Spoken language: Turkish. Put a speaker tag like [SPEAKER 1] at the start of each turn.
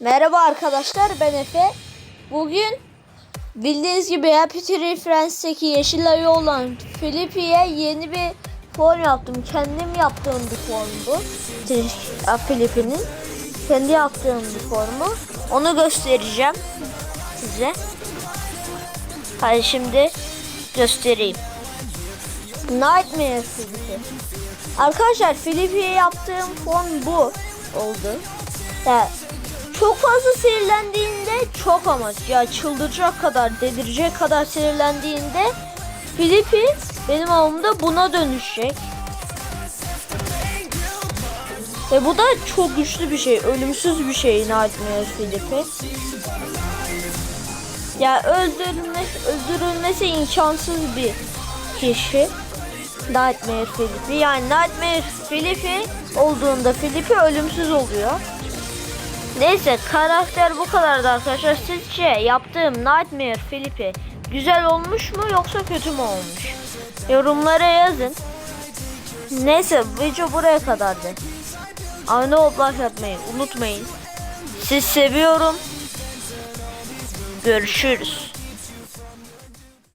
[SPEAKER 1] Merhaba arkadaşlar ben Efe. Bugün bildiğiniz gibi Happy Tree Friends'teki yeşil ayı olan Filipi'ye yeni bir form yaptım. Kendim yaptığım bir form bu. Filipi'nin kendi yaptığım bir formu. Onu göstereceğim size. Hadi şimdi göstereyim. Nightmare Filipi. Arkadaşlar Filipi'ye yaptığım form bu oldu. Ya çok fazla sinirlendiğinde çok ama ya çıldıracak kadar, delirecek kadar sinirlendiğinde Filipi benim avımda buna dönüşecek. Ve bu da çok güçlü bir şey, ölümsüz bir şey Nightmare Filipi. Ya öldürülme, öldürülmesi imkansız bir kişi. Nightmare Filipi. Yani Nightmare Filipi olduğunda Filipi ölümsüz oluyor. Neyse karakter bu kadardı arkadaşlar. Sizce yaptığım Nightmare Filipi güzel olmuş mu yoksa kötü mü olmuş? Yorumlara yazın. Neyse video buraya kadardı. Abone olup like atmayı unutmayın. Siz seviyorum. Görüşürüz.